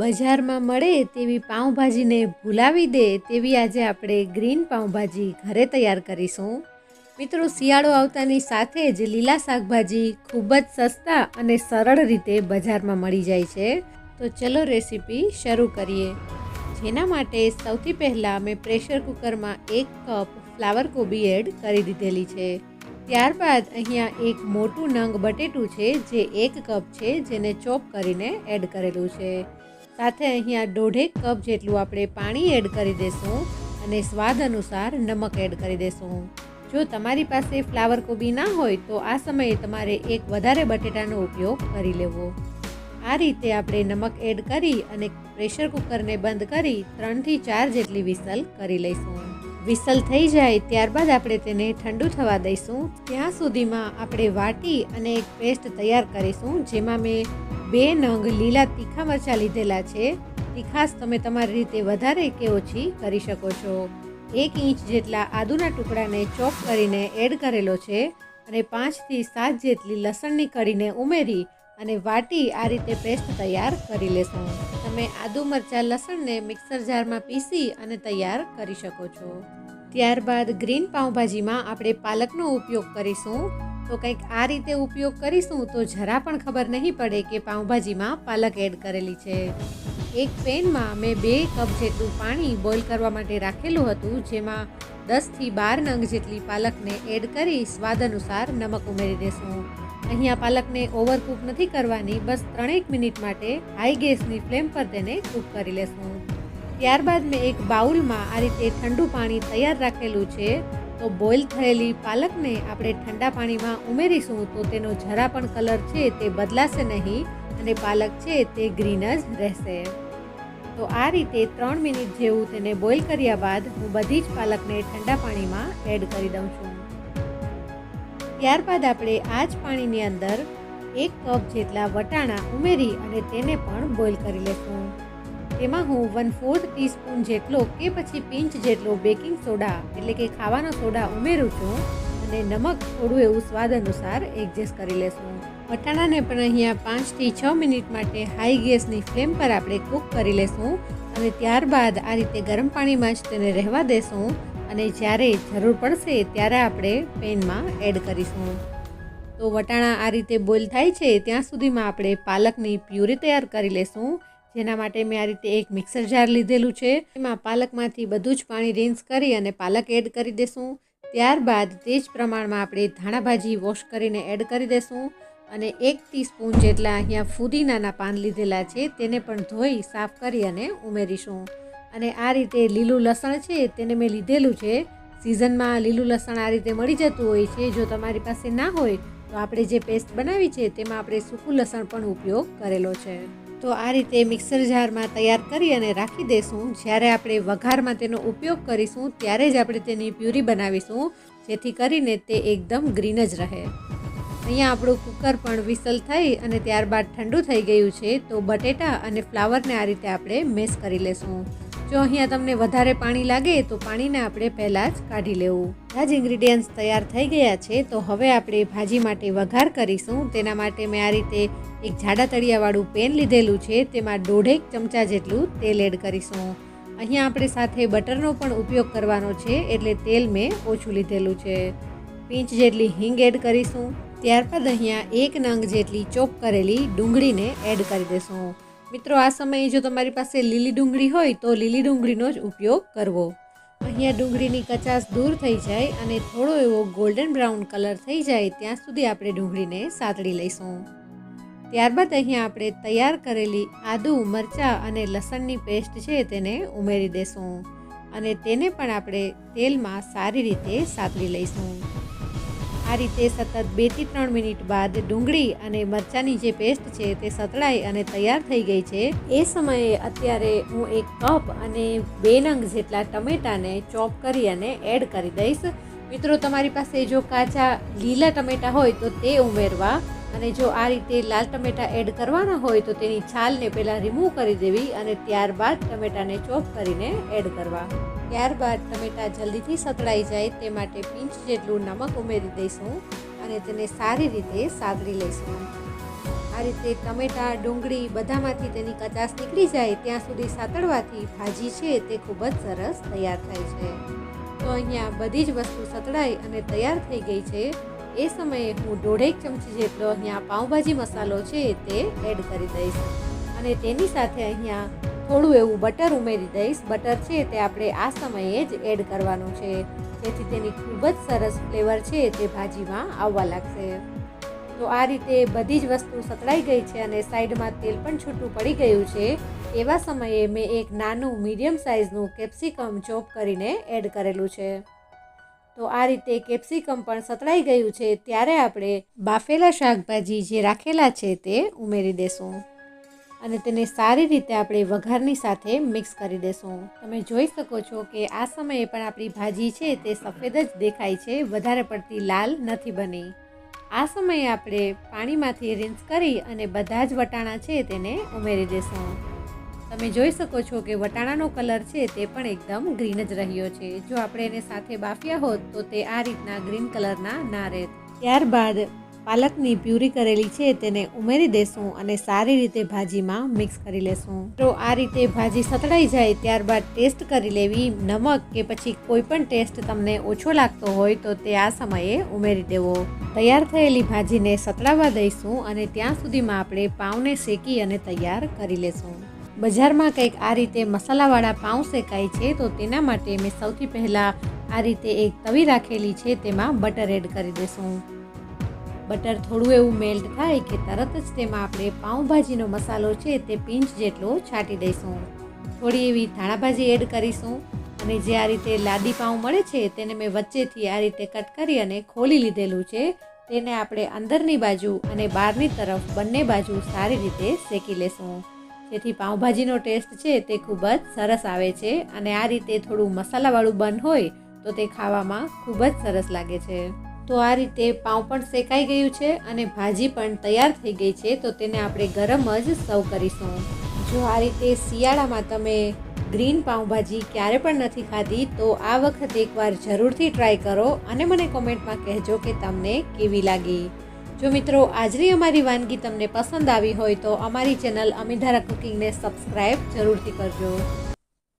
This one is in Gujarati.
બજારમાં મળે તેવી પાઉંભાજીને ભૂલાવી દે તેવી આજે આપણે ગ્રીન પાઉંભાજી ઘરે તૈયાર કરીશું. મિત્રો, શિયાળો આવતાની સાથે જ લીલા શાકભાજી ખૂબ જ સસ્તા અને સરળ રીતે બજારમાં મળી જાય છે. તો ચલો રેસીપી શરૂ કરીએ. જેના માટે સૌથી પહેલાં મેં પ્રેશર કુકરમાં એક કપ ફ્લાવર કોબી એડ કરી દીધેલી છે. ત્યારબાદ અહીંયા એક મોટું નંગ બટેટું છે, જે એક કપ છે, જેને ચોપ કરીને એડ કરેલું છે. સાથે અહીંયા દોઢેક કપ જેટલું આપણે પાણી એડ કરી દઈશું અને સ્વાદ અનુસાર નમક એડ કરી દઈશું જો તમારી પાસે ફ્લાવર કોબી ના હોય તો આ સમયે તમારે એક વધારે બટેટાનો ઉપયોગ કરી લેવો. આ રીતે આપણે નમક એડ કરી અને પ્રેશર કુકરને બંધ કરી ત્રણથી ચાર જેટલી વિસલ કરી લઈશું. વિસલ થઈ જાય ત્યારબાદ આપણે તેને ઠંડુ થવા દઈશું. ત્યાં સુધીમાં આપણે વાટી અને એક પેસ્ટ તૈયાર કરીશું, જેમાં મેં બે નંગ લીલા તીખા મરચાં લીધેલા છે. તીખાશ તમે તમારી રીતે વધારે કે ઓછી કરી શકો છો. એક ઇંચ જેટલા આદુના ટુકડાને ચોપ કરીને એડ કરેલો છે અને પાંચથી સાત જેટલી લસણની કળીને ઉમેરી અને વાટી આ રીતે પેસ્ટ તૈયાર કરી લેશું. તમે આદુ મરચાં લસણને મિક્સર જારમાં પીસી અને તૈયાર કરી શકો છો. ત્યારબાદ ગ્રીન પાઉંભાજીમાં આપણે પાલકનો ઉપયોગ કરીશું. તો કંઈક આ રીતે ઉપયોગ કરીશું તો જરા પણ ખબર નહીં પડે કે પાઉંભાજીમાં પાલક એડ કરેલી છે. એક પેનમાં મેં બે કપ જેટલું પાણી બોઇલ કરવા માટે રાખેલું હતું, જેમાં દસથી બાર નંગ જેટલી પાલકને એડ કરી સ્વાદ અનુસાર નમક ઉમેરી દેશું. અહીંયા પાલકને ઓવરકૂક નથી કરવાની, બસ ત્રણેક મિનિટ માટે હાઈ ગેસની ફ્લેમ પર તેને કૂક કરી લેશું. ત્યારબાદ મેં એક બાઉલમાં આ રીતે ઠંડુ પાણી તૈયાર રાખેલું છે. તો બોઇલ થયેલી પાલકને આપણે ઠંડા પાણીમાં ઉમેરીશું તો તેનો જરા પણ કલર છે તે બદલાશે નહીં અને પાલક છે તે ગ્રીન જ રહેશે. તો આ રીતે ત્રણ મિનિટ જેવું તેને બોઇલ કર્યા બાદ હું બધી જ પાલકને ઠંડા પાણીમાં એડ કરી દઉં છું. ત્યારબાદ આપણે આ જ પાણીની અંદર એક કપ જેટલા વટાણા ઉમેરી અને તેને પણ બોઇલ કરી લેશું. તેમાં હું વન ફોર્થ ટીસ્પૂન જેટલો કે પછી પિંચ જેટલો બેકિંગ સોડા, એટલે કે ખાવાનો સોડા ઉમેરું છું અને નમક થોડું એવું સ્વાદ અનુસાર એડજસ્ટ કરી લેશું. વટાણાને પણ અહીંયા પાંચથી છ મિનિટ માટે હાઈ ગેસની ફ્લેમ પર આપણે કૂક કરી લેશું અને ત્યારબાદ આ રીતે ગરમ પાણીમાં જ તેને રહેવા દેશું અને જ્યારે જરૂર પડશે ત્યારે આપણે પેનમાં એડ કરીશું. તો વટાણા આ રીતે બોઇલ થાય છે, ત્યાં સુધીમાં આપણે પાલકની પ્યુરી તૈયાર કરી લેશું જેના માટે મેં આ રીતે એક મિક્સર જાર લીધેલું છે. એમાં પાલકમાંથી બધું જ પાણી રિન્સ કરી અને પાલક એડ કરી દેશું. ત્યારબાદ તે જ પ્રમાણમાં આપણે ધાણા ભાજી વોશ કરીને એડ કરી દેશું અને એક ટીસ્પૂન જેટલા અહીંયા ફુદીનાના પાન લીધેલા છે તેને પણ ધોઈ, સાફ કરી અને ઉમેરીશું. અને આ રીતે લીલું લસણ છે તેને મેં લીધેલું છે. સિઝનમાં લીલું લસણ આ રીતે મળી જતું હોય છે, જો તમારી પાસે ના હોય તો આપણે જે પેસ્ટ બનાવી છે તેમાં આપણે સૂકું લસણ પણ ઉપયોગ કરેલો છે. તો આ રીતે મિક્સર જારમાં તૈયાર કરી અને રાખી દઈશું જ્યારે આપણે વઘારમાં તેનો ઉપયોગ કરીશું, ત્યારે જ આપણે તેની પ્યુરી બનાવીશું, જેથી કરીને તે એકદમ ગ્રીન જ રહે. અહીંયા આપણું કુકર પણ વિસલ થઈ અને ત્યારબાદ ઠંડુ થઈ ગયું છે, તો બટેટા અને ફ્લાવરને આ રીતે આપણે મેશ કરી લેશું. જો અહીંયા તમને વધારે પાણી લાગે તો પાણીને આપણે પહેલાં જ કાઢી લેવું. બધા જ ઇન્ગ્રીડિયન્ટ્સ તૈયાર થઈ ગયા છે, તો હવે આપણે ભાજી માટે વઘાર કરીશું. તેના માટે મેં આ રીતે એક જાડા તળિયાવાળું પેન લીધેલું છે, તેમાં દોઢેક ચમચા જેટલું તેલ એડ કરીશું. અહીંયા આપણે સાથે બટરનો પણ ઉપયોગ કરવાનો છે, એટલે તેલ મેં ઓછું લીધેલું છે. પીંચ જેટલી હિંગ એડ કરીશું. ત્યારબાદ અહીંયા એક નંગ જેટલી ચોપ કરેલી ડુંગળીને એડ કરી દઈશું મિત્રો, આ સમયે જો તમારી પાસે લીલી ડુંગળી હોય, તો લીલી ડુંગળીનો જ ઉપયોગ કરવો. અહીંયા ડુંગળીની કચાશ દૂર થઈ જાય અને થોડો એવો ગોલ્ડન બ્રાઉન કલર થઈ જાય, ત્યાં સુધી આપણે ડુંગળીને સાતળી લઈશું. ત્યારબાદ અહીંયા આપણે તૈયાર કરેલી આદુ, મરચાં અને લસણની પેસ્ટ છે તેને ઉમેરી દેશું અને તેને પણ આપણે તેલમાં સારી રીતે સાતળી લઈશું. આ રીતે સતત બેથી ત્રણ મિનિટ બાદ ડુંગળી અને મરચાંની જે પેસ્ટ છે તે સતળાઈ અને તૈયાર થઈ ગઈ છે. એ સમયે અત્યારે હું એક કપ અને બે નંગ જેટલા ટમેટાને ચોપ કરી અને એડ કરી દઈશ. મિત્રો, તમારી પાસે જો કાચા લીલા ટમેટા હોય તો તે ઉમેરવા અને જો આ રીતે લાલ ટમેટા એડ કરવાના હોય તો તેની છાલને પહેલાં રિમૂવ કરી દેવી અને ત્યારબાદ ટમેટાને ચોપ કરીને એડ કરવા. ત્યારબાદ ટમેટા જલ્દીથી સતળાઈ જાય તે માટે પિંચ જેટલું નમક ઉમેરી દઈશું અને તેને સારી રીતે સાતરી લઈશું. આ આ રીતે ટમેટાં, ડુંગળી બધામાંથી તેની કચાશ નીકળી જાય ત્યાં સુધી સાતળવાથી ભાજી છે તે ખૂબ જ સરસ તૈયાર થાય છે. તો અહીંયા બધી જ વસ્તુ સતળાઈ અને તૈયાર થઈ ગઈ છે. એ સમયે હું દોઢેક ચમચી જેટલો અહીંયા પાઉંભાજી મસાલો છે તે એડ કરી દઈશ. અને તેની સાથે અહીંયા થોડું એવું બટર ઉમેરી દઈશ. બટર છે તે આપણે આ સમયે જ એડ કરવાનું છે. જેથી તેની ખૂબ જ સરસ ફ્લેવર છે તે ભાજીમાં આવવા લાગશે. તો આ રીતે બધી જ વસ્તુ સતળાઈ ગઈ છે અને સાઈડમાં તેલ પણ છૂટું પડી ગયું છે. એવા સમયે મેં એક નાનું મીડિયમ સાઇઝનું કેપ્સિકમ ચોપ કરીને એડ કરેલું છે. તો આ રીતે કેપ્સિકમ પણ સતળાઈ ગયું છે. ત્યારે આપણે બાફેલા શાકભાજી જે રાખેલા છે તે ઉમેરી દેશું. અને તેને સારી રીતે આપણે વઘારની સાથે મિક્સ કરી દેશું. તમે જોઈ શકો છો કે આ સમયે પણ આપણી ભાજી છે તે સફેદ જ દેખાય છે, વધારે પડતી લાલ નથી બની. આ સમયે આપણે પાણીમાંથી રિન્સ કરી અને બધા જ વટાણા છે તેને ઉમેરી દેશું. તમે જોઈ શકો છો કે વટાણાનો કલર છે તે પણ એકદમ ગ્રીન જ રહ્યો છે. જો આપણે એને સાથે બાફ્યા હોત તો તે આ રીતના ગ્રીન કલરના ના રહેત. ત્યારબાદ પાલકની પ્યુરી કરેલી છે, તેને ઉમેરી દેશું અને સારી રીતે ભાજીમાં મિક્સ કરી લેશું. તો આ રીતે ભાજી સતળાઈ જાય, ત્યારબાદ ટેસ્ટ કરી લેવી, નમક કે પછી કોઈ પણ ટેસ્ટ તમને ઓછો લાગતો હોય તો તે આ સમયે ઉમેરી દેવો. તૈયાર થયેલી ભાજીને સતળાવા દઈશું અને ત્યાં સુધીમાં આપણે પાઉને શેકી અને તૈયાર કરી લેશું. બજારમાં કંઈક આ રીતે મસાલાવાળા પાઉં શેકાય છે, તો તેના માટે મેં સૌથી પહેલાં આ રીતે એક તવી રાખેલી છે, તેમાં બટર એડ કરી દેશું. બટર થોડું એવું મેલ્ટ થાય કે તરત જ તેમાં આપણે પાઉંભાજીનો મસાલો છે તે પિંચ જેટલો છાંટી દઈશું. થોડી એવી ધાણાભાજી એડ કરીશું અને જે આ રીતે લાદી પાઉં મળે છે તેને મેં વચ્ચેથી આ રીતે કટ કરી અને ખોલી લીધેલું છે. તેને આપણે અંદરની બાજુ અને બહારની તરફ બંને બાજુ સારી રીતે શેકી લેશું. જેથી પાઉંભાજીનો ટેસ્ટ છે તે ખૂબ જ સરસ આવે છે અને આ રીતે થોડું મસાલાવાળું બન હોય તો તે ખાવામાં ખૂબ જ સરસ લાગે છે. તો આ રીતે પાઉં પણ શેકાઈ ગયું છે અને ભાજી પણ તૈયાર થઈ ગઈ છે, તો તેને આપણે ગરમ જ સર્વ કરીશું. જો આ રીતે શિયાળામાં તમે ગ્રીન પાઉંભાજી ક્યારે પણ નથી ખાધી, તો આ વખત એકવાર જરૂરથી ટ્રાય કરો અને મને કોમેન્ટમાં કહેજો કે તમને કેવી લાગી. જો મિત્રો, આજની અમારી વાનગી તમને પસંદ આવી હોય તો અમારી ચેનલ અમીધારા કુકિંગને સબસ્ક્રાઈબ જરૂરથી કરજો.